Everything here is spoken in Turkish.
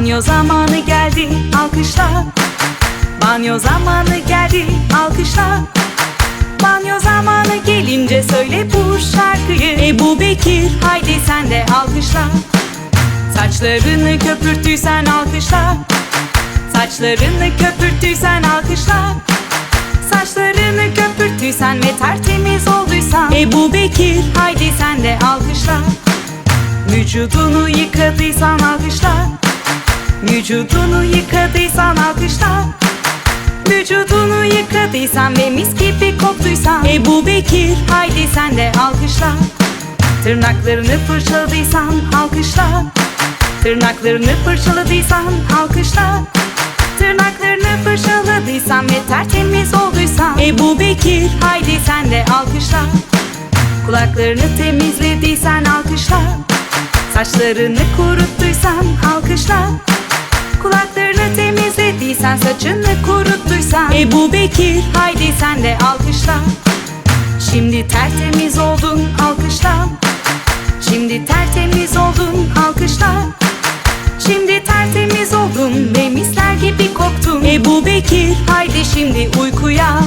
Banyo zamanı geldi alkışla. Banyo zamanı geldi alkışla. Banyo zamanı gelince söyle bu şarkıyı. Ebu Bekir haydi sen de alkışla. Saçlarını köpürttüysen alkışla. Saçlarını köpürttüysen alkışla. Saçlarını köpürttüysen ve tertemiz olduysan. Ebu Bekir haydi sen de alkışla. Vücudunu yıkadıysan alkışla Vücudunu yıkadıysan alkışla. Vücudunu yıkadıysan ve mis gibi koktuysan. Ebu Bekir haydi sen de alkışla. Tırnaklarını fırçaladıysan alkışla. Tırnaklarını fırçaladıysan alkışla. Tırnaklarını fırçaladıysan ve tertemiz olduysan. Ebu Bekir haydi sen de alkışla. Kulaklarını temizlediysen alkışla. Saçlarını kuruttuysan alkışla saçını kuruttuysan. Ebu Bekir haydi sen de alkışla. Şimdi tertemiz oldun alkışla. Şimdi tertemiz oldun alkışla. Şimdi tertemiz oldun ve misler gibi koktun. Ebu Bekir haydi şimdi uykuya